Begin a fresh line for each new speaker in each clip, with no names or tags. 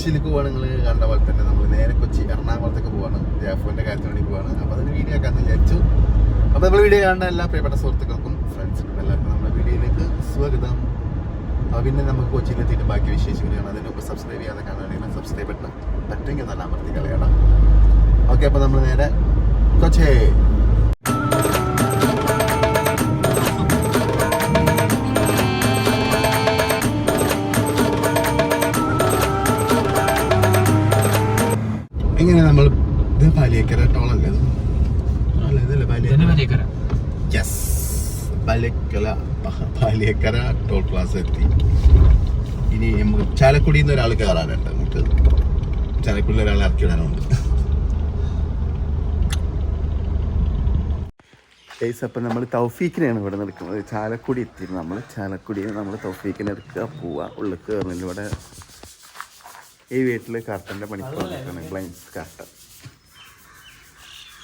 കൊച്ചിയിലേക്ക് പോവാണ് നിങ്ങൾ കണ്ട പോലെ തന്നെ. നമ്മൾ നേരെ കൊച്ചി എറണാകുളത്തേക്ക് പോവാണ്. ജാഫോന്റെ കാര്യത്തിന് വേണ്ടി പോവാണ്. അപ്പൊ അതിന് വീഡിയോ ആക്കാന്ന് വിചാരിച്ചു. അപ്പൊ നമ്മൾ വീഡിയോ കാണുന്ന എല്ലാ പ്രിയപ്പെട്ട സുഹൃത്തുക്കൾക്കും ഫ്രണ്ട്സിനും എല്ലാവർക്കും നമ്മുടെ വീഡിയോയിലേക്ക് സ്വാഗതം. അപ്പൊ പിന്നെ നമുക്ക് കൊച്ചിയിലെത്തിയിട്ട് ബാക്കി വിശേഷിക്കുകയാണ് അതിന് മുമ്പ് സബ്സ്ക്രൈബ് ചെയ്യാതെ കാണുകയാണെങ്കിൽ സബ്സ്ക്രൈബ് ബട്ടൺ പറ്റുമെങ്കിൽ നല്ല അമർത്തി കളയണം ഓക്കെ അപ്പൊ നമ്മൾ നേരെ കൊച്ചേ. പാലിയേക്കര ടോൾ പ്ലാസ എത്തി. ഇനി നമുക്ക് ചാലക്കുടിയിൽ നിന്ന് ഒരാൾ കയറാനുണ്ട് നമുക്ക് ചാലക്കുടിയിൽ ഒരാൾ ഇറക്കി വിടാനുണ്ട്. ഏസ് അപ്പം നമ്മൾ തൗഫീക്കിനെയാണ് ഇവിടെ നിൽക്കുന്നത്. ചാലക്കുടി എത്തി. നമ്മൾ ചാലക്കുടിയിൽ നമ്മൾ തൗഫീക്കിനെ എടുക്കുക പോവുക. ഉള്ളിൽ കയറുന്നില്ല ഇവിടെ ഈ വീട്ടിൽ കർട്ടന്റെ പണിക്ക് വന്നിട്ടാണ് ബ്ലൈൻസ് കർട്ടൻ.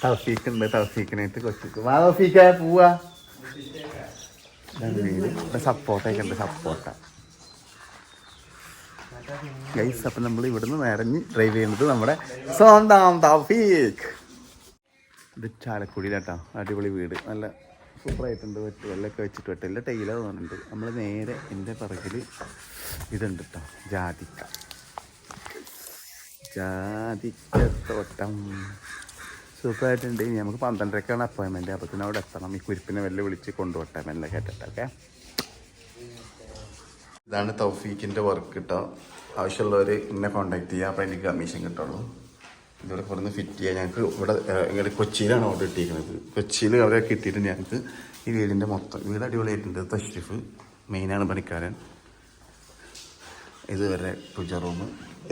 തൗഫീഖുണ്ട് ഉണ്ട്. കൊച്ചു വാ തൗഫീക്ക പോവാ. ഇതാണ് വീട് ഇവിടെ സപ്പോർട്ടൊക്കെ ഉണ്ട് സപ്പോർട്ട ഗൈസ് അപ്പം നമ്മൾ ഇവിടുന്ന് നിറഞ്ഞ് ഡ്രൈവ് ചെയ്യുന്നത് നമ്മുടെ സ്വന്തം തഫീഖ്. ഇത് ചാലക്കുടിയിലാട്ടോ അടിപൊളി വീട്. നല്ല സൂപ്പറായിട്ടുണ്ട് വെട്ട് വെള്ളമൊക്കെ വെച്ചിട്ട് വെട്ടില്ല ടൈല തോന്നുന്നുണ്ട്. നമ്മൾ നേരെ എന്റെ പിറകിൽ ഇതുണ്ട് കേട്ടോ ജാതിക്ക. ജാതിക്കത്തോട്ടം സൂപ്പറായിട്ടുണ്ട് ഇനി നമുക്ക് പന്ത്രണ്ടരക്കാണ് അപ്പോയിൻമെന്റ് പിന്നെ അവിടെ എത്തണം. ഈ കുരിപ്പിനെ വെല്ല വിളിച്ച് കൊണ്ടുപോട്ടെ മെല്ലെ കേട്ടിട്ടൊക്കെ ഇതാണ് തൗഫീഖിന്റെ വർക്ക് കിട്ടോ ആവശ്യമുള്ളവർ എന്നെ കോൺടാക്ട് ചെയ്യുക അപ്പോൾ എനിക്ക് കമ്മീഷൻ കിട്ടുള്ളൂ. ഇതിവിടെ കുറഞ്ഞ് ഫിറ്റ് ചെയ്യാൻ ഞങ്ങൾക്ക് ഇവിടെ ഇങ്ങോട്ട് കൊച്ചിയിലാണ് ഓർഡർ കിട്ടിയിരിക്കുന്നത് കൊച്ചിയിൽ അവിടെ കിട്ടിയിട്ട് ഞങ്ങൾക്ക് ഈ വീടിന്റെ മൊത്തം വീട് അടിപൊളിയായിട്ടുണ്ട്. തഷ്രിഫ് മെയിനാണ് പണിക്കാരൻ. ഇതുവരെ പൂജ റൂം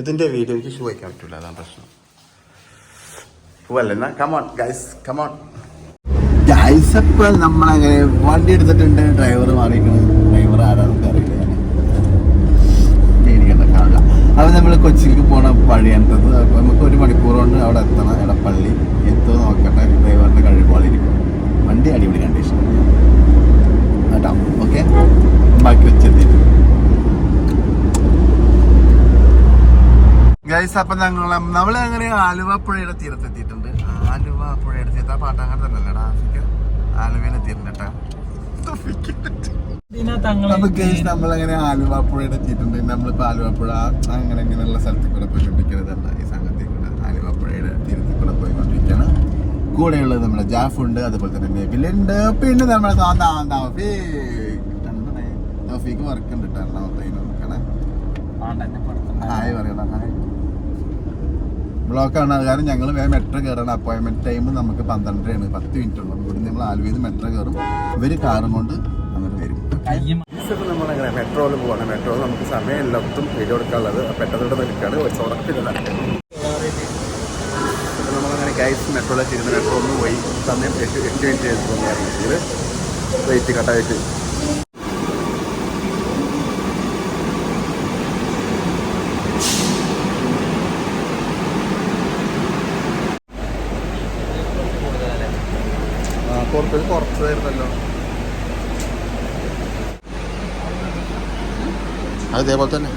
ഇതിന്റെ വീഡിയോ എനിക്ക് ഷൂ വയ്ക്കാൻ പറ്റില്ല അതാണ് പ്രശ്നം. പോവല്ലേ കമോൺ ഗൈസ് കമോൺ ഗൈസ് ഇപ്പോൾ നമ്മളങ്ങനെ വണ്ടി എടുത്തിട്ടുണ്ട് ഡ്രൈവർ മാറിയിരിക്കണം ഡ്രൈവർ ആരാണെന്ന് അറിയില്ല. പേടിക്കണ്ട നമ്മൾ കൊച്ചിക്ക് പോണ വഴിയാണിട്ടത് അപ്പോൾ നമുക്ക് ഒരു മണിക്കൂർ കൊണ്ട് അവിടെ എത്തണം എടപ്പള്ളി എത്തുമോ നോക്കട്ടെ ഡ്രൈവറിന്റെ കഴിവുകളിരിക്കും. വണ്ടി അടിപൊളി കണ്ടീഷൻ കേട്ടോ ഓക്കെ ബാക്കി വെച്ചെത്തിയിട്ട്. ഗൈസ് അപ്പം ഞങ്ങൾ നമ്മൾ അങ്ങനെ ആലുവ പുഴയുടെ തീരത്തെത്തിയിട്ടുണ്ട് ആലുവ പുഴയുടെ തീരത്ത്. ആ പാട്ട് അങ്ങനെ തന്നെ അല്ലേടാ ആലുവയിൽ എത്തിയിട്ടുണ്ട് അപ്പൊ ഗൈസ് നമ്മളങ്ങനെ ആലുവ പുഴയുടെ എത്തിയിട്ടുണ്ട്. നമ്മളിപ്പോ ആലുവ പുഴ അങ്ങനെ ഇങ്ങനെയുള്ള സ്ഥലത്തിൽ കൂടെ പോയിക്കൊണ്ടിരിക്കുന്നത് ഈ സംഘത്തിൽ കൂടെ ആലുവ പുഴയുടെ തീരത്തിൽ കൂടെ പോയിക്കൊണ്ടിരിക്കുകയാണ്. കൂടെയുള്ളത് നമ്മുടെ ജാഫ് ഉണ്ട്. അതുപോലെ തന്നെ നെബിലുണ്ട് പിന്നെ നമ്മുടെ തൗഫീക്ക് വർക്ക് ഉണ്ട് കേട്ടോ. നോക്കണേ. ഹായ് പറയണം. ഹായ് ബ്ലോക്കാണ്. കാരണം ഞങ്ങൾ വേറെ മെട്രോ കയറണം അപ്പോയിൻമെന്റ് ടൈം നമുക്ക് പന്ത്രണ്ടരയാണ്. പത്ത് മിനിറ്റ് ഉള്ളൂ. ഇവിടെ നമ്മൾ ആലുവയിൽ മെട്രോ കയറും ഇവർ കാറും കൊണ്ട് അങ്ങനെ വരും. നമ്മളങ്ങനെ മെട്രോയിൽ പോവാണ്. മെട്രോ നമുക്ക് സമയം എല്ലാത്തും വീഡിയോ എടുക്കാനുള്ളത്. പെട്ടെന്ന് നിൽക്കുകയാണ് ഒരു ഉറപ്പില്ല. നമ്മളങ്ങനെ ഗൈസ് മെട്രോയിലെ തിരുന്ന് മെട്രോ ഒന്ന് പോയി. സമയം എട്ട് എട്ട് മിനിറ്റ് തോന്നിയായിരുന്നെങ്കിൽ വെയിറ്റ് കട്ട പുറത്ത് പുറത്തായിരുന്നല്ലോ അതേപോലെ തന്നെ.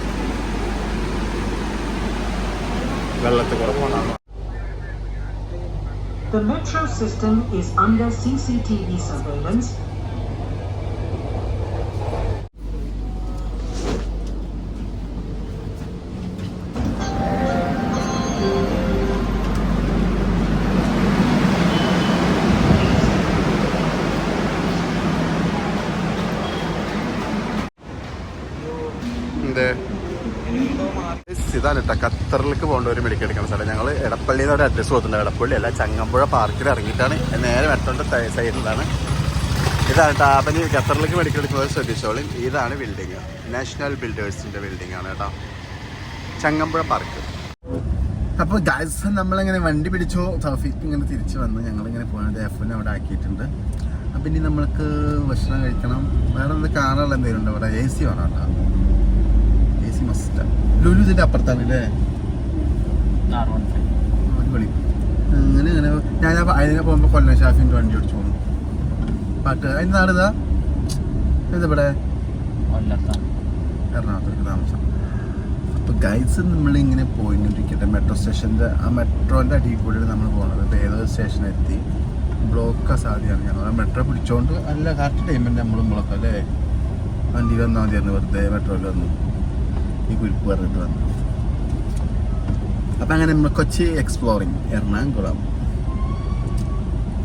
വെള്ളത്തിൽ കൂടെ പോകണം.
The metro system is under CCTV surveillance.
കേട്ടോ ഖത്തറിലേക്ക് പോകേണ്ട ഒരു മെഡിക്കൽ എടുക്കുന്ന സ്ഥലം ഞങ്ങൾ എടപ്പള്ളി എന്ന് ഒരു അഡ്രസ്സ് കൊടുത്തിട്ടുണ്ട്. എടപ്പള്ളി അല്ല ചങ്ങമ്പുഴ പാർക്കിൽ ഇറങ്ങിയിട്ടാണ്. നേരെ മെട്രോന്റെ സൈഡിലാണ്. ഇതാണ് കേട്ടോ ഖത്തറിലേക്ക് മെഡിക്കൽ എടുക്കുന്നത് ശ്രദ്ധിച്ചോളി. ഇതാണ് ബിൽഡിങ് നാഷണൽ ബിൽഡേഴ്സിന്റെ ബിൽഡിംഗ് ആണ് കേട്ടോ ചങ്ങമ്പുഴ പാർക്ക് അപ്പോൾ ഗാസ് നമ്മളിങ്ങനെ വണ്ടി പിടിച്ചോ സഫീക്ക് ഇങ്ങനെ തിരിച്ചു വന്ന് ഞങ്ങളിങ്ങനെ പോകുന്നത് എഫ് അവിടെ ആക്കിയിട്ടുണ്ട്. അപ്പം ഇനി നമ്മൾക്ക് ഭക്ഷണം കഴിക്കണം. വേറെ എന്ത് കാണാനുള്ള എന്തെങ്കിലും ഉണ്ടോ അവിടെ എ സി വേണം കേട്ടോ എ സി മസ്റ്റ് ലുലു അപ്പുറത്താണ് അല്ലേ അടിപൊളി. അങ്ങനെ അങ്ങനെ. ഞാൻ അതിനെ പോകുമ്പോൾ കൊല്ലം ഷാഫിന്റെ വണ്ടി ഓടിച്ചു പോകുന്നു പാട്ട്. അതിന് നാടിതാ ഇതിവിടെ എറണാകുളത്തേക്ക് താമസം. അപ്പോൾ ഗൈഡ്സ് നമ്മളിങ്ങനെ പോയിക്കൊണ്ടിരിക്കട്ടെ. മെട്രോ സ്റ്റേഷന്റെ ആ മെട്രോന്റെ അടിയിൽ കൂടിയാണ് നമ്മൾ പോകുന്നത്. ഇപ്പോൾ ഏതോ സ്റ്റേഷൻ എത്തി ബ്ലോക്ക് സാധ്യമാണ് ഞങ്ങൾ മെട്രോ പിടിച്ചോണ്ട് അല്ല കറക്റ്റ് ടൈമിൽ നമ്മൾ ബ്ലോക്ക് അല്ലേ? വണ്ടിയിൽ വന്നാൽ മതിയായിരുന്നു വെറുതെ മെട്രോയിൽ വന്നു. കുരിപ്പ് പറഞ്ഞിട്ട് വന്നു. അപ്പം അങ്ങനെ നമ്മൾ കൊച്ചി എക്സ്പ്ലോറിങ് എറണാകുളം.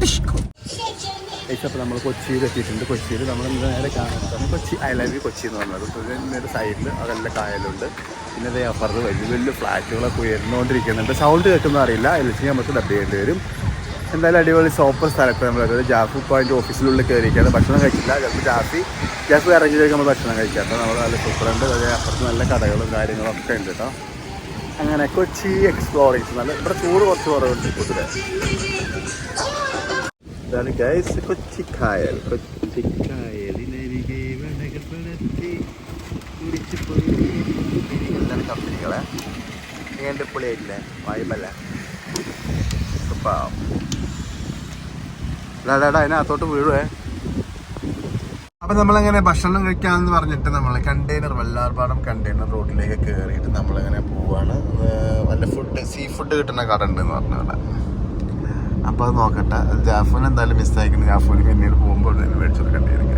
ടിഷ്കോ. നമ്മൾ കൊച്ചിയിൽ എത്തിയിട്ടുണ്ട്. കൊച്ചിയിൽ നമ്മൾ നേരെ കാണുന്നത് Kochi I love you Kochi എന്ന് പറഞ്ഞത് ഇതിന്റെ സൈഡിൽ അതല്ല കായലുണ്ട്. പിന്നെ അതേ അപ്പുറത്ത് വലിയ വലിയ ഫ്ലാറ്റുകളൊക്കെ ഉയർന്നുകൊണ്ടിരിക്കുന്നുണ്ട്. സൗണ്ട് കേൾക്കുന്ന അറിയില്ല. അല്ലെങ്കിൽ നമുക്ക് ഡബ് ചെയ്യേണ്ടി വരും. എന്തായാലും അടിപൊളി സൂപ്പർ സ്ഥലത്ത് നമ്മൾ അതായത് ജാഫു പോയിന്റ് ഓഫീസിനുള്ളിൽ കയറിയിരിക്കുകയാണ്. ഭക്ഷണം കഴിച്ചില്ല ചിലപ്പോൾ ജാഫി ജാഫി ഇറങ്ങിയിലേക്ക് നമ്മൾ ഭക്ഷണം കഴിക്കാം. അപ്പോൾ നമ്മൾ നല്ല സൂപ്പറുണ്ട് അതേ അപ്പുറത്ത് നല്ല കടകളും കാര്യങ്ങളും ഒക്കെ ഉണ്ട് കേട്ടോ. അങ്ങനെ കൊച്ചി എക്സ്പ്ലോറിങ്സ് നല്ല ഇവിടെ ചൂട് കുറച്ച് കുറവുണ്ട് പൊതുവെ. ഇതാണ് ഗൈസ് കൊച്ചിക്കായൽ കൊച്ചിക്കായലിനരികെ കമ്പനികളെ. ഏണ്ടപ്പുളിയായിട്ടില്ലേ വായ്പല്ല ഡാടാ അതിനകത്തോട്ട് വീഴുവേ. അപ്പൊ നമ്മളങ്ങനെ ഭക്ഷണം കഴിക്കാന്ന് പറഞ്ഞിട്ട് നമ്മൾ കണ്ടെയ്നർ വല്ലാർപാടം കണ്ടെയ്നർ റോഡിലേക്ക് കയറിയിട്ട് നമ്മളിങ്ങനെ പോവാണ്. വല്ല ഫുഡ് സീ ഫുഡ് കിട്ടുന്ന കട ഉണ്ട് എന്ന് പറഞ്ഞ അവിടെ അപ്പോൾ അത് നോക്കട്ടെ. ജാഫുൻ എന്തായാലും മിസ്സായിക്കുന്നു ജാഫുന് പിന്നീട് പോകുമ്പോൾ മേടിച്ചു കൊടുക്കേണ്ടി വരും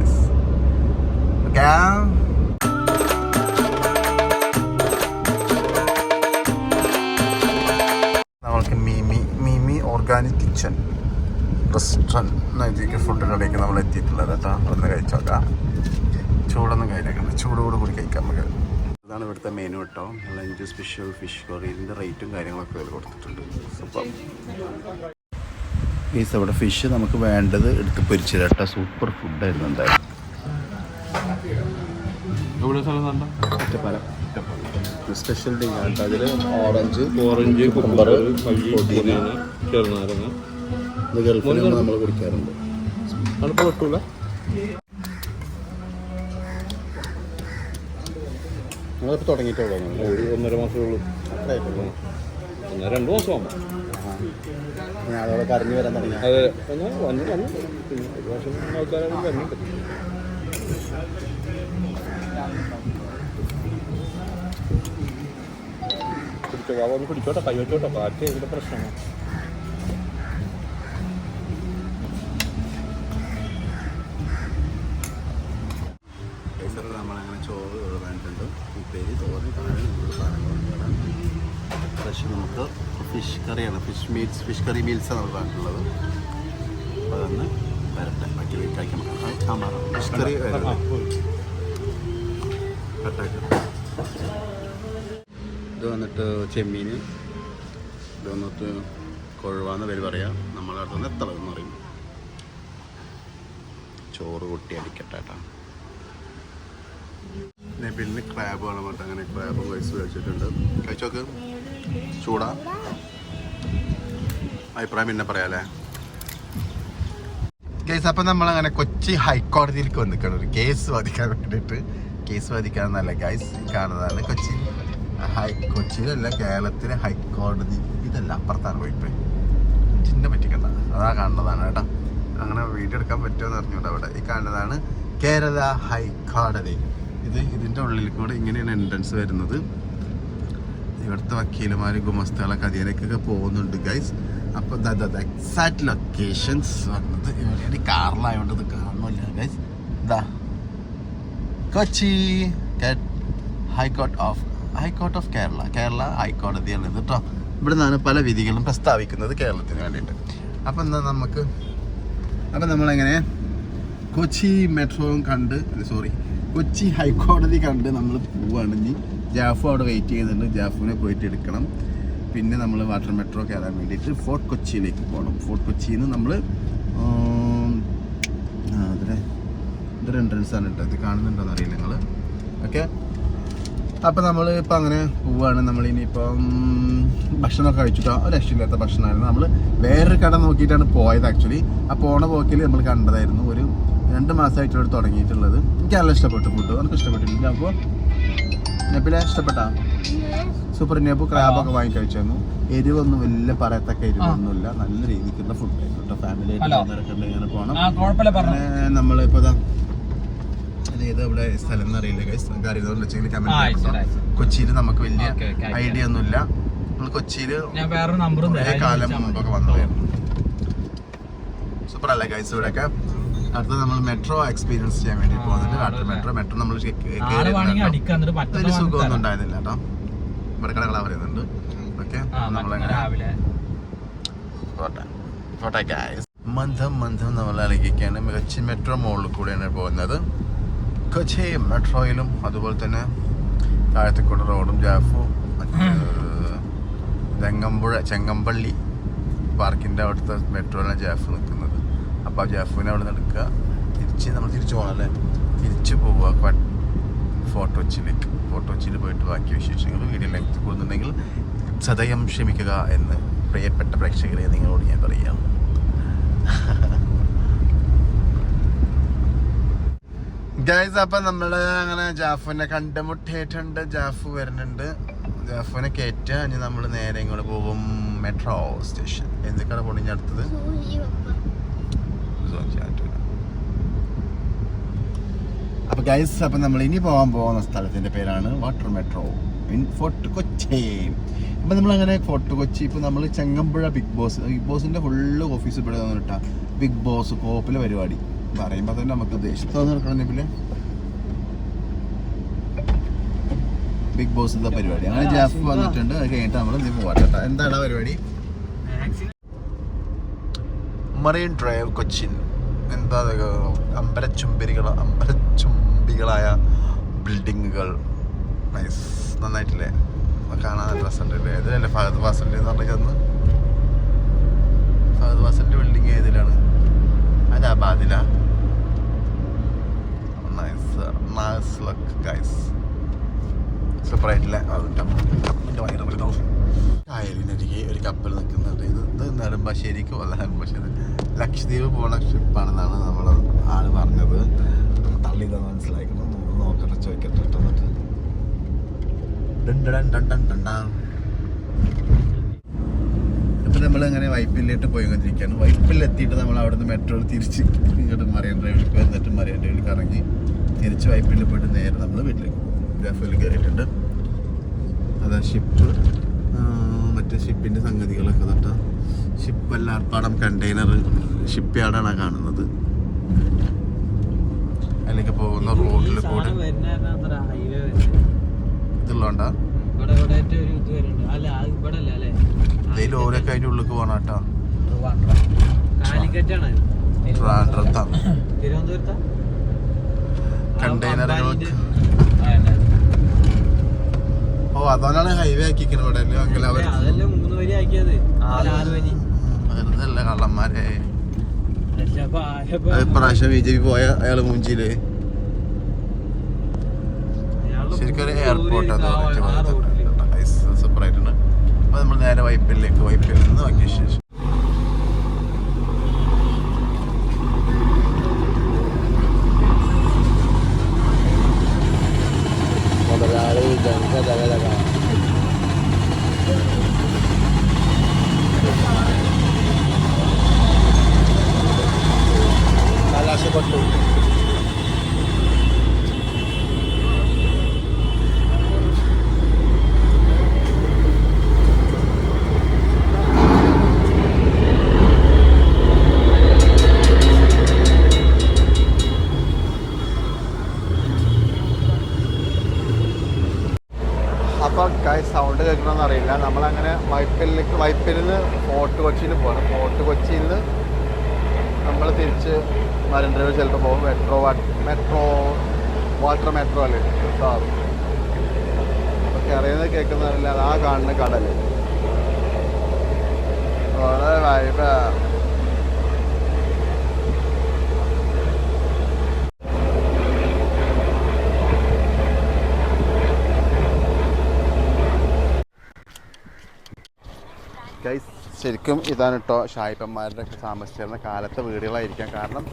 റെസ്റ്റോറന്റ് ഇതിലേക്ക് ഫുഡ് കടയ്ക്ക് നമ്മൾ എത്തിയിട്ടുള്ളത്. കേട്ടോ ഒന്ന് കഴിച്ചോക്കാം. ചൂടൊന്നും കഴിഞ്ഞേക്കണം ചൂടോട് കൂടി കഴിക്കാം നമുക്ക്. ഇതാണ് ഇവിടുത്തെ മെനു കേട്ടോ ലഞ്ച് സ്പെഷ്യൽ ഫിഷ് കറി ഇതിന്റെ റേറ്റും കാര്യങ്ങളൊക്കെ അതിൽ കൊടുത്തിട്ടുണ്ട്. സൂപ്പർ. ഈസ് അവിടെ ഫിഷ് നമുക്ക് വേണ്ടത് എടുത്ത് പൊരിച്ചു കേട്ടോ സൂപ്പർ ഫുഡായിരുന്നു എന്തായാലും. സ്പെഷ്യൽ ഡേ കേട്ടോ അതിൽ ഓറഞ്ച്
ഓറഞ്ച് കുമ്പർ
പുതിന
ചെറുനാരങ്ങ.
ഇത് ഗൾഫിൽ നമ്മൾ കുടിക്കാറുണ്ട്.
തണുപ്പ് പറ്റൂല
നിങ്ങളിപ്പോൾ തുടങ്ങിയിട്ടുള്ളൂ
ഒരു ഒന്നര മാസമേ ഉള്ളൂ. ഒന്നര രണ്ട് മാസം ആകുമ്പോൾ
അതോടെ കരഞ്ഞു വരാൻ തുടങ്ങി
അതെ. ഒന്ന് വന്ന് വന്നു. പിന്നെ ഒരു പ്രാവശ്യം ആൾക്കാരാണ് വരുന്നുണ്ട് പിടിച്ചോ ബാബ ഒന്ന് പിടിച്ചോട്ടെ കൈ വെച്ചോട്ടെ. കാറ്റ് ഇവിടെ പ്രശ്നമാണ്?
നമ്മളങ്ങനെ ചോറ് വേണ്ടിട്ടുണ്ട് ഉപ്പേരി തോരൻ കാര്യം കൂടുതൽ സാധനങ്ങളുണ്ട് ഫ്രഷ് നമുക്ക് ഫിഷ് കറിയാണ്. ഫിഷ് മീൽസ് ഫിഷ് കറി മീൽസാണ് നമ്മൾ പറഞ്ഞിട്ടുള്ളത് അപ്പോൾ അതൊന്ന് വരട്ടെ. ബാക്കി സാമ്പാർ. ഫിഷ് കറി ഇത് വന്നിട്ട് ചെമ്മീൻ ഇത് വന്നിട്ട് കൊഴുവാന്ന് പേര് പറയാം. നമ്മളടുത്ത് നിന്ന് എന്ന് പറയും. ചോറ് കൊട്ടി അടിക്കട്ടെ കേട്ടോ. പിന്നെ ക്രാബ് വേണം കേട്ടോ അങ്ങനെ ക്രാബും വയസ്സ് കഴിച്ചിട്ടുണ്ട്. കഴിച്ചോക്ക് ചൂടാ. അഭിപ്രായം പിന്നെ പറയാല്ലേ? കേസ് അപ്പം നമ്മളങ്ങനെ കൊച്ചി ഹൈക്കോടതിയിലേക്ക് വന്നിക്കണം ഒരു കേസ് വാദിക്കാൻ വേണ്ടിയിട്ട്. കേസ് വാദിക്കാന്നല്ല ഗൈസ് കാണുന്നതാണ് കൊച്ചി ഹൈ കൊച്ചിയിലല്ല കേരളത്തിലെ ഹൈക്കോടതി ഇതല്ല അപ്പുറത്താണ് പോയിട്ട് ചിന്ന പറ്റിക്കണ്ട. അതാ കാണുന്നതാണ് കേട്ടോ. അങ്ങനെ വീഡിയോ എടുക്കാൻ പറ്റുമെന്ന് അറിഞ്ഞൂടെ അവിടെ ഈ കാണുന്നതാണ് കേരള ഹൈക്കോടതി ഇത് ഇതിന്റെ ഉള്ളിൽ കൂടെ ഇങ്ങനെയാണ് എൻട്രൻസ് വരുന്നത്. ഇവിടുത്തെ വക്കീലുമാർ ഗുമസ്തകളൊക്കെ അതിലേക്കൊക്കെ പോകുന്നുണ്ട് ഗൈസ് അപ്പോൾ എക്സാക്ട് ലൊക്കേഷൻസ് വന്നത് ഇവരുടെ കാറിലായതുകൊണ്ട് ഇത് കാണുന്നില്ല ഗൈസ് ഇതാ Kochi. High court of high court of Kerala Kerala ഹൈക്കോടതിയാണ് ഇത് കേട്ടോ ഇവിടെ നിന്നാണ് പല വിധികളും പ്രസ്താവിക്കുന്നത് കേരളത്തിന് വേണ്ടിയിട്ട്. അപ്പം എന്താ നമുക്ക് അപ്പം നമ്മളെങ്ങനെ കൊച്ചി മെട്രോയും കണ്ട് സോറി കൊച്ചി ഹൈക്കോടതി കണ്ട് നമ്മൾ പോവുകയാണ് ഇനി ജാഫു അവിടെ വെയിറ്റ് ചെയ്യുന്നുണ്ട്. ജാഫുവിനെ പോയിട്ട് എടുക്കണം. പിന്നെ നമ്മൾ വാട്ടർ മെട്രോ കയറാൻ വേണ്ടിയിട്ട് ഫോർട്ട് കൊച്ചിയിലേക്ക് പോകണം ഫോർട്ട് കൊച്ചിയിൽ നിന്ന് നമ്മൾ അതിലെ ഇതൊരു എൻട്രൻസ് ആണ് കേട്ടോ. ഇത് കാണുന്നുണ്ടോ അറിയില്ല നിങ്ങൾ ഓക്കെ അപ്പോൾ നമ്മൾ ഇപ്പം അങ്ങനെ പോവുകയാണ് നമ്മൾ ഇനിയിപ്പം ഭക്ഷണമൊക്കെ കഴിച്ചിട്ടോ? ഒരു രക്ഷയില്ലാത്ത ഭക്ഷണമായിരുന്നു. നമ്മൾ വേറൊരു കട നോക്കിയിട്ടാണ് പോയത് ആക്ച്വലി ആ പോണ പോക്കിൽ നമ്മൾ കണ്ടതായിരുന്നു ഒരു രണ്ട് മാസമായിട്ട് ഇവിടെ തുടങ്ങിയിട്ടുള്ളത്. എനിക്ക് നല്ല ഇഷ്ടപ്പെട്ടു ഫുഡ് എനിക്ക് ഇഷ്ടപ്പെട്ടില്ല അപ്പോൾ നബിലെ ഇഷ്ടപ്പെട്ട. സൂപ്പർ നെബു ക്രാബൊക്കെ വാങ്ങി കഴിച്ചായിരുന്നു എരിവൊന്നും വലിയ പറയത്തക്ക എരിവൊന്നുമില്ല. നല്ല രീതിക്കുള്ള ഫുഡ് ആയിക്കോട്ടെ കേട്ടോ. ഫാമിലി ആയിട്ട് ഇങ്ങനെ പോകണം നമ്മളിപ്പോ ഏത് ഇവിടെ സ്ഥലം എന്നറിയില്ല
കാര്യം.
കൊച്ചിയിൽ നമുക്ക് വലിയ ഐഡിയ ഒന്നുമില്ല. നമ്മൾ കൊച്ചിയിൽ കാലം മുമ്പൊക്കെ വന്നതായിരുന്നു. സൂപ്പർ അല്ലേ ഗൈസ് ഇവിടെയൊക്കെ അടുത്ത നമ്മൾ മെട്രോ എക്സ്പീരിയൻസ് ചെയ്യാൻ വേണ്ടി പോകുന്നുണ്ട്. വാട്ടർ മെട്രോ മെട്രോ നമ്മൾ ഒരു സുഖമൊന്നും. ഉണ്ടായിരുന്നില്ല കേട്ടോ. ഇവിടെ കടകളാ പറയുന്നുണ്ട്. ഓക്കെ നമ്മളങ്ങനെ പോട്ടെ. മന്ദം മന്ദം നമ്മൾ ഇറങ്ങിയിരിക്കുകയാണ് മികച്ച മെട്രോ മോളിൽ കൂടെയാണ് പോകുന്നത്. കൊച്ചി മെട്രോയിലും അതുപോലെ തന്നെ താഴത്തേക്കൂടെ റോഡും ജാഫും തെങ്ങമ്പുഴ ചെങ്ങമ്പള്ളി പാർക്കിന്റെ അവിടുത്തെ മെട്രോയിലാണ് ജാഫ് നിൽക്കുന്നത്. അപ്പോൾ ജാഫുവിനെ അവിടെ നിന്ന് എടുക്കുക. തിരിച്ച് നമ്മൾ തിരിച്ചു പോകണം അല്ലേ? തിരിച്ചു പോവുക ഫോട്ടോ കൊച്ചിയിലേക്ക് ഫോട്ടോ കൊച്ചിയിൽ പോയിട്ട് ബാക്കി വിശേഷങ്ങൾ വീഡിയോ ലെങ്ത് കൂടുന്നുണ്ടെങ്കിൽ സദയം ക്ഷമിക്കുക എന്ന് പ്രിയപ്പെട്ട പ്രേക്ഷകരെ നിങ്ങളോട് ഞാൻ പറയാം ഗൈസ് അപ്പം നമ്മൾ അങ്ങനെ ജാഫുവിനെ കണ്ടുമുട്ടിയിട്ടുണ്ട്. ജാഫു വരുന്നുണ്ട്. ജാഫുവിനെ കയറ്റുക. ഇനി നമ്മൾ നേരെ ഇങ്ങോട്ട് പോകും മെട്രോ സ്റ്റേഷൻ എന്തൊക്കെയാണ് പോണിഞ്ഞടുത്തത് അപ്പൊ ഗൈസ് അപ്പൊ നമ്മൾ ഇനി പോകാൻ പോകുന്ന സ്ഥലത്തിന്റെ പേരാണ് water metro in Fort Kochi അപ്പൊ നമ്മൾ അങ്ങനെ ഫോർട്ട് കൊച്ചി ഇപ്പൊ നമ്മൾ ചെങ്ങമ്പുഴ ബിഗ് ബോസ് ബിഗ് ബോസിന്റെ ഫുള്ള് ഓഫീസ് ഇവിടെ വന്നിട്ടാ ബിഗ് ബോസ് കോപ്പിലെ പരിപാടി. പറയുമ്പോ തന്നെ നമുക്ക് ദേശത്ത് നിൽക്കണം പിന്നെ ബിഗ് ബോസിന്റെ പരിപാടി. അങ്ങനെ ജാഫ് വന്നിട്ടുണ്ട്. അത് കഴിഞ്ഞിട്ട് നമ്മൾ നീ പോവാട്ടോ. എന്താണ് ആ പരിപാടി? മറൈൻ ഡ്രൈവ് കൊച്ചിൻ എന്താ ഇത് അമ്പരച്ചുംബികളായ ബിൽഡിങ്ങുകൾ. നൈസ് നന്നായിട്ടില്ലേ? അത് കാണാൻ നല്ല രസമുണ്ടല്ലേ? ഏതിലല്ലേ ഫഹദ് വാസന്റെ എന്ന് പറഞ്ഞ ഫഹദ് വാസന്റെ ബിൽഡിങ് ഏതിലാണ്? അതാ ബാദില നൈസ് നൈസ് ലക്ക് ഗൈസ് സൂപ്പറായിട്ടില്ലേ ഭയങ്കര വലുതോ കായലിനരികെ ഒരു കപ്പൽ നിൽക്കുന്നുണ്ട് ഇത് നെടുമ്പാശ്ശേരിക്ക് പോലെ നെടുമ്പാശ്ശേരി ലക്ഷദ്വീപ് പോണ ഷിപ്പാണെന്നാണ് നമ്മൾ ആൾ പറഞ്ഞത്. തള്ളി തന്നെ മനസ്സിലാക്കണം നോക്കട്ടെ ചോദിക്കട്ടെ കേട്ടോ എന്നിട്ട്. അങ്ങനെ വൈപ്പിലേക്ക് പോയിക്കൊണ്ടിരിക്കുകയാണ്. വൈപ്പിൽ എത്തിയിട്ട് നമ്മൾ അവിടെ നിന്ന് മെട്രോ തിരിച്ച് ഇങ്ങോട്ട് മറിയൻ ഡ്രൈവിലേക്ക് വന്നിട്ട് മറിയൻ ഡ്രൈവിലേക്ക് ഇറങ്ങി തിരിച്ച് വൈപ്പിൽ പോയിട്ട് നേരെ നമ്മൾ വീട്ടിലേക്ക് ജാഫിൽ കയറിയിട്ടുണ്ട് അതാ ഷിപ്പ് മറ്റേ ഷിപ്പിന്റെ സംഗതികളൊക്കെ തൊട്ട ഷിപ്പ് എല്ലാർപ്പാടം കണ്ടെയ്നർ ഷിപ്പ് യാർഡാണ് കാണുന്നത്. അല്ലെങ്കിൽ പോകുന്ന റോഡിൽ കൂടെ. ഇതുള്ളോണ്ടാ ഈ ലോറിയൊക്കെ അതിന്റെ ഉള്ളിൽ
തിരുവനന്തപുരത്താ?
കണ്ടെയ്നറുകൾക്ക് ഓ അതുകൊണ്ടാണ് ഹൈവേ ആക്കിക്കണ ഇവിടെ അല്ലേ
അതല്ലേ മൂന്ന് വരി ആക്കിയത്. നാല് വരി.
വെറുതെ അല്ല കള്ളന്മാരെ ഇപ്രാവശ്യം ബി ജെ പി പോയ അയാൾ
മൂഞ്ചിയിൽ.
ശരിക്കും ഒരു എയർപോർട്ട് സൂപ്പർ ആയിട്ടുണ്ട് അപ്പൊ നമ്മൾ നേരെ വൈപ്പിലേക്ക് വൈപ്പിൽ നിന്ന് വാക്കിയ ശേഷം. സൗണ്ട് കേൾക്കണമെന്ന് അറിയില്ല. നമ്മളങ്ങനെ വൈപ്പിലേക്ക് വൈപ്പിൽ നിന്ന് ഫോർട്ട് കൊച്ചിയിൽ പോകണം ഫോർട്ട് കൊച്ചിയിൽ നിന്ന് നമ്മൾ തിരിച്ച് ഡ്രൈവ് ചിലപ്പോൾ പോകും. മെട്രോ മെട്രോ വാട്ടർ മെട്രോ അല്ലേ? സാർ ഓക്കെ അറിയുന്നത് കേൾക്കുന്നതല്ല ആ കാണുന്ന കടൽ വളരെ വൈബ് ഗൈസ് ശരിക്കും ഇതാണ് കേട്ടോ ഷായിപ്പന്മാരുടെ ഒക്കെ താമസിച്ചിരുന്ന കാലത്തെ വീടുകളായിരിക്കാം. കാരണം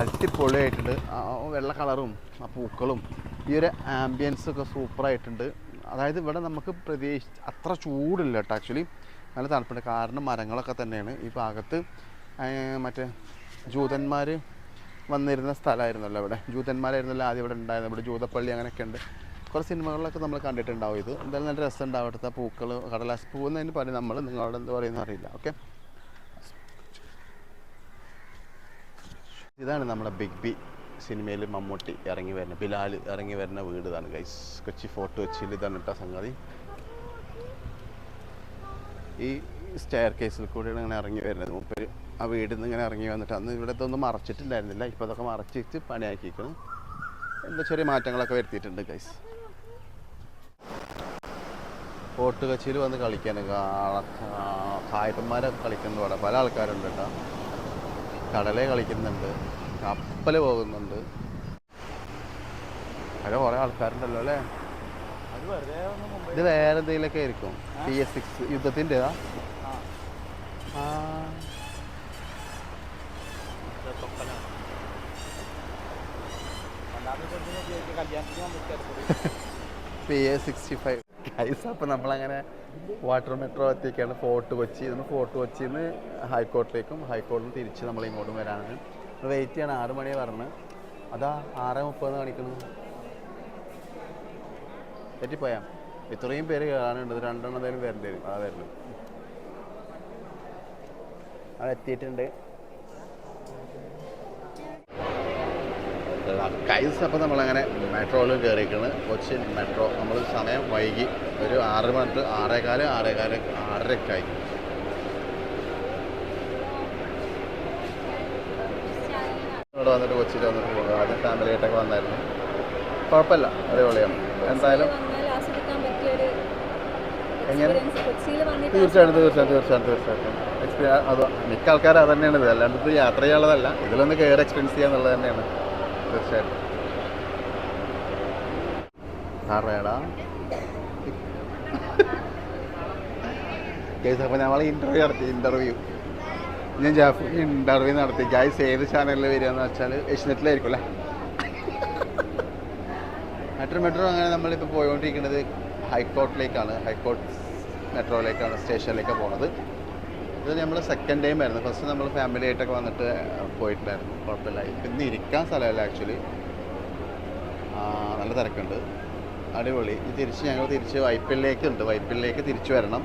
അടിപൊളിയായിട്ടുണ്ട്. വെള്ള കളറും ആ പൂക്കളും ഈ ഒരു ആംബിയൻസ് ഒക്കെ സൂപ്പറായിട്ടുണ്ട്. അതായത് ഇവിടെ നമുക്ക് പ്രതീക്ഷ അത്ര ചൂടില്ല കേട്ടോ ആക്ച്വലി നല്ല തണുപ്പുണ്ട്. കാരണം മരങ്ങളൊക്കെ തന്നെയാണ്. ഈ ഭാഗത്ത് മറ്റേ ജൂതന്മാർ വന്നിരുന്ന സ്ഥലമായിരുന്നല്ലോ ഇവിടെ. ജൂതന്മാരായിരുന്നല്ലോ ആദ്യം ഇവിടെ ഉണ്ടായിരുന്നത്. ഇവിടെ ജൂതപ്പള്ളി അങ്ങനെയൊക്കെ ഉണ്ട്. കുറേ സിനിമകളിലൊക്കെ നമ്മൾ കണ്ടിട്ടുണ്ടാവും ഇത്. എന്തായാലും നല്ല രസമുണ്ടാവും അവിടുത്തെ പൂക്കൾ കടലാസ് പൂ എന്നതിന് പറയും നമ്മൾ നിങ്ങളോട് എന്ത് പറയുന്ന അറിയില്ല ഓക്കെ? ഇതാണ് നമ്മുടെ ബിഗ് ബി സിനിമയിൽ മമ്മൂട്ടി ഇറങ്ങി വരുന്ന ബിലാൽ ഇറങ്ങി വരുന്ന വീട് ഇതാണ് ഗൈസ് കൊച്ചി ഫോർട്ട് കൊച്ചിയിൽ ഇതാണ് കേട്ടോ സംഗതി. ഈ സ്റ്റെയർ കേസിൽ കൂടിയാണ് ഇങ്ങനെ ഇറങ്ങി വരുന്നത്. മൂപ്പര് ആ വീടിൽ നിന്ന് ഇങ്ങനെ ഇറങ്ങി വന്നിട്ട് അന്ന് ഇവിടെ ഇതൊന്നും മറച്ചിട്ടില്ലായിരുന്നില്ല. ഇപ്പോൾ അതൊക്കെ മറച്ചിട്ട് പണിയാക്കിയിരിക്കണം. എന്താ ചെറിയ മാറ്റങ്ങളൊക്കെ വരുത്തിയിട്ടുണ്ട് ഗൈസ് ഫോർട്ട് കൊച്ചിയിൽ വന്ന് കളിക്കാൻ കായപ്പന്മാരെ കളിക്കുന്നത് അവിടെ പല ആൾക്കാരുണ്ട് കേട്ടോ. കടലേ കളിക്കുന്നുണ്ട് കപ്പൽ പോകുന്നുണ്ട്. അവിടെ കുറേ ആൾക്കാരുണ്ടല്ലോ അല്ലേ? ഇത് വേറെ എന്തെങ്കിലുമൊക്കെ ആയിരിക്കും. പി എസ് സിക്സ് യുദ്ധത്തിന്റെതാ? ആ. P A sixty five guys അപ്പം നമ്മളങ്ങനെ വാട്ടർ മെട്രോ എത്തിയൊക്കെയാണ് ഫോർട്ട് കൊച്ചി. നമ്മൾ ഫോർട്ട് കൊച്ചിയിൽ നിന്ന് ഹൈക്കോർട്ടിലേക്കും ഹൈക്കോർട്ടിൽ നിന്ന് തിരിച്ച് നമ്മൾ ഇങ്ങോട്ടും വരാനാണ്. വെയിറ്റ് ചെയ്യണം. ആറ് മണി പറഞ്ഞ്. അതാ ആറ് മുപ്പത് കാണിക്കുന്നു തെറ്റിപ്പോയാ ഇത്രയും പേര് കയറാനുണ്ട് രണ്ടെണ്ണം എന്തായാലും വരേണ്ടി വരും. അതാ വരുന്നു അത് എത്തിയിട്ടുണ്ട് കൈസ് അപ്പോൾ നമ്മളങ്ങനെ മെട്രോയിൽ കയറിയിരിക്കുന്നത് കൊച്ചിൻ മെട്രോ. നമ്മൾ സമയം വൈകി ഒരു ആറ് മണിട്ട് ആറേകാൽ ആറേകാൽ ആറരക്കായി ഇവിടെ വന്നിട്ട് കൊച്ചിയിൽ വന്നിട്ട് പോകുക ആദ്യം ഫാമിലി ആയിട്ടൊക്കെ വന്നായിരുന്നു. കുഴപ്പമില്ല. അടിപൊളിയാണ്. എന്തായാലും എങ്ങനെ? തീർച്ചയായിട്ടും തീർച്ചയായിട്ടും തീർച്ചയായിട്ടും തീർച്ചയായിട്ടും. എക്സ്പീരിയൻസ് അത് മിക്ക ആൾക്കാരും അത് തന്നെയാണ്. ഇത് അല്ലാണ്ട് ഇത് യാത്ര ചെയ്യാനുള്ളതല്ല. ഇതിലൊന്ന് കയറി എക്സ്പീരിയൻസ് ചെയ്യാന്നുള്ളത് തന്നെയാണ്. തീർച്ചയായിട്ടും. പറയടാ ഗൈസ് അപ്പോൾ ഇന്റർവ്യൂ നടത്തി ഇന്റർവ്യൂ ഞാൻ ജാഫ് ഇന്റർവ്യൂ നടത്തി. ഗൈസ് ഏത് ചാനലിൽ വരിക എന്ന് വെച്ചാൽ ഏഷ്യനെറ്റിലായിരിക്കും അല്ലേ? മെട്രോ മെട്രോ അങ്ങനെ നമ്മളിപ്പോൾ പോയിക്കൊണ്ടിരിക്കുന്നത് ഹൈക്കോർട്ടിലേക്കാണ് ഹൈക്കോർട്ട് മെട്രോയിലേക്കാണ് സ്റ്റേഷനിലേക്കാണ് പോകുന്നത് ഇത് നമ്മൾ സെക്കൻഡ് ടൈം ആയിരുന്നു. ഫസ്റ്റ് നമ്മൾ ഫാമിലി ആയിട്ടൊക്കെ വന്നിട്ട് പോയിട്ടുണ്ടായിരുന്നു. കുഴപ്പമില്ല. ഇന്ന് ഇരിക്കാൻ സ്ഥലമല്ല ആക്ച്വലി നല്ല തിരക്കുണ്ട്. അടിപൊളി. തിരിച്ച് ഞങ്ങൾ തിരിച്ച് വൈപ്പിലേക്ക് ഉണ്ട് വൈപ്പിലേക്ക് തിരിച്ചു വരണം.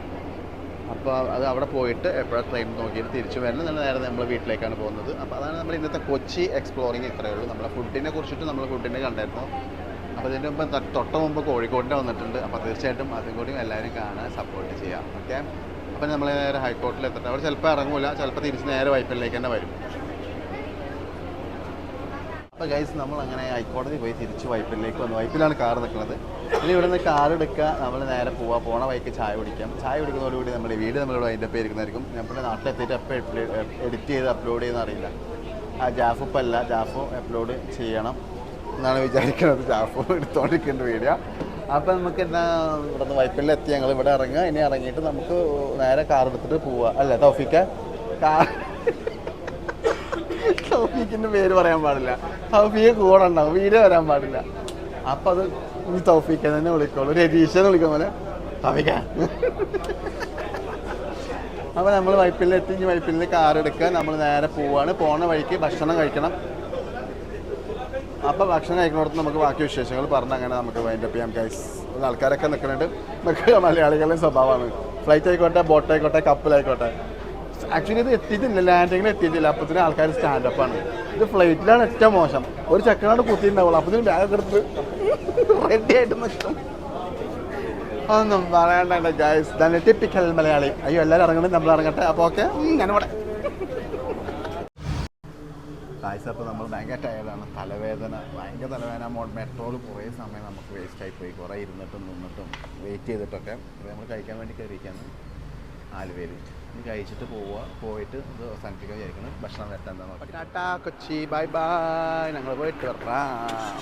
അപ്പോൾ അത് അവിടെ പോയിട്ട് എപ്പോഴാണ് ട്രെയിൻ നോക്കിയിട്ട് തിരിച്ചു വരണം എന്നുള്ള നേരം നമ്മൾ വീട്ടിലേക്കാണ് പോകുന്നത്. അപ്പോൾ അതാണ് നമ്മൾ ഇന്നത്തെ കൊച്ചി എക്സ്പ്ലോറിങ് ഇത്രയേ ഉള്ളൂ. നമ്മളെ ഫുഡിനെ കുറിച്ചിട്ട് നമ്മൾ ഫുഡിനെ കണ്ടായിരുന്നു അപ്പോൾ ഇതിന്റെ മുമ്പ് തൊട്ട മുമ്പ് കോഴിക്കോടിന്റെ വന്നിട്ടുണ്ട്. അപ്പോൾ തീർച്ചയായിട്ടും അതും കൂടി എല്ലാവരും കാണാൻ സപ്പോർട്ട് ചെയ്യാം. ഓക്കെ അപ്പം നമ്മൾ നേരെ ഹൈക്കോർട്ടിൽ എത്തട്ടെ. അവിടെ ചിലപ്പോൾ ഇറങ്ങൂല. ചിലപ്പോൾ തിരിച്ച് നേരെ വൈപ്പിലേക്ക് തന്നെ വരും. അപ്പോൾ ഗൈസ് നമ്മൾ അങ്ങനെ ഹൈക്കോടതി പോയി തിരിച്ച് വൈപ്പിലേക്ക് വന്നു. വൈപ്പിലാണ് കാർ നിൽക്കുന്നത് ഇനി ഇവിടെ നിന്ന് കാർ എടുക്കുക നമ്മൾ നേരെ പോവാ. പോണ വൈക്ക് ചായ കുടിക്കാം. ചായ കുടിക്കുന്നതോടുകൂടി നമ്മുടെ വീട് നമ്മളിവിടെ അതിന്റെ പേര് ഇരിക്കുന്നതായിരിക്കും നമ്മുടെ നാട്ടിലെത്തിയിട്ട് എപ്പോൾ എഡിറ്റ് ചെയ്ത് അപ്ലോഡ് ചെയ്യുന്ന അറിയില്ല. ആ ജാഫ് ഇപ്പം അല്ല. ജാഫ് അപ്ലോഡ് ചെയ്യണം എന്നാണ് വിചാരിക്കുന്നത്. ജാഫ് എടുത്തോണ്ടിരിക്കേണ്ട വീഡിയോ അപ്പം നമുക്ക് എന്നാ ഇവിടെ നിന്ന് വൈപ്പിൽ എത്തി ഞങ്ങൾ ഇവിടെ ഇറങ്ങുക. ഇനി ഇറങ്ങിയിട്ട് നമുക്ക് നേരെ കാർ എടുത്തിട്ട് പോവുക. അല്ലേ തൗഫിക്ക കാർ പേര് പറയാൻ പാടില്ല. തൗഫീഖ് കൂടെ ഉണ്ടാവും. വീട് വരാൻ പാടില്ല. അപ്പൊ അത് ഈ തൗഫീഖെ തന്നെ വിളിക്കോളൂ രതീഷെന്ന് വിളിക്കാൻ പോലെ. തോഫിക്ക അപ്പൊ നമ്മൾ വൈപ്പിലെത്തി. ഇനി വൈപ്പിലിന് കാർ എടുക്കുക. നമ്മൾ നേരെ പോവാണ്. പോണ വഴിക്ക് ഭക്ഷണം കഴിക്കണം. അപ്പൊ ഭക്ഷണം കഴിക്കുന്നിടത്ത് നമുക്ക് ബാക്കി വിശേഷങ്ങൾ പറഞ്ഞ് അങ്ങനെ നമുക്ക് വൈൻഡപ്പ് ചെയ്യാം ഗൈസ് ആൾക്കാരൊക്കെ നിൽക്കുന്നുണ്ട്. നമുക്ക് മലയാളികളുടെ സ്വഭാവമാണ്. ഫ്ലൈറ്റ് ആയിക്കോട്ടെ ബോട്ട് ആയിക്കോട്ടെ കപ്പലായിക്കോട്ടെ ആക്ച്വലി ഇത് എത്തിയിട്ടില്ല ലാൻഡിങ്ങിൽ എത്തിയിട്ടില്ല. അപ്പത്തിന് ആൾക്കാർ സ്റ്റാൻഡപ്പാണ് ഇത് ഫ്ലൈറ്റിലാണ് ഏറ്റവും മോശം. ഒരു ചെക്കനാണ് കുത്തിയിട്ടുണ്ടാവുള്ളൂ. അപ്പത്തിന് ബാഗ് എടുത്ത് റെഡി ആയിട്ട് നിൽക്കും. ഒന്നും പറയണ്ട ഗൈസ് ടിപ്പിക്കൽ മലയാളി. അയ്യോ എല്ലാവരും ഇറങ്ങണം നമ്മൾ ഇറങ്ങട്ടെ. അപ്പോൾ ഓക്കെ ഞാൻ ഇവിടെ കാഴ്ച അപ്പോൾ നമ്മൾ ഭയങ്കര ടയർഡാണ് തലവേദന ഭയങ്കര തലവേദന. മെട്രോൾ കുറേ സമയം നമുക്ക് വേസ്റ്റ് പോയി കുറേ ഇരുന്നിട്ടും നിന്നിട്ടും വെയിറ്റ് ചെയ്തിട്ടൊക്കെ. അപ്പോൾ നമ്മൾ കഴിക്കാൻ വേണ്ടി കയറിയിരിക്കുകയാണ് ആലുവയിൽ ഇനി കഴിച്ചിട്ട് പോവുക. പോയിട്ട് ഇത് അവസാനിപ്പിക്കാൻ വിചാരിക്കണം ഭക്ഷണം വരട്ടെ എന്താ നോക്കാം ടാറ്റാ കൊച്ചി. Bye bye. ഞങ്ങൾ പോയിട്ട് വരാം.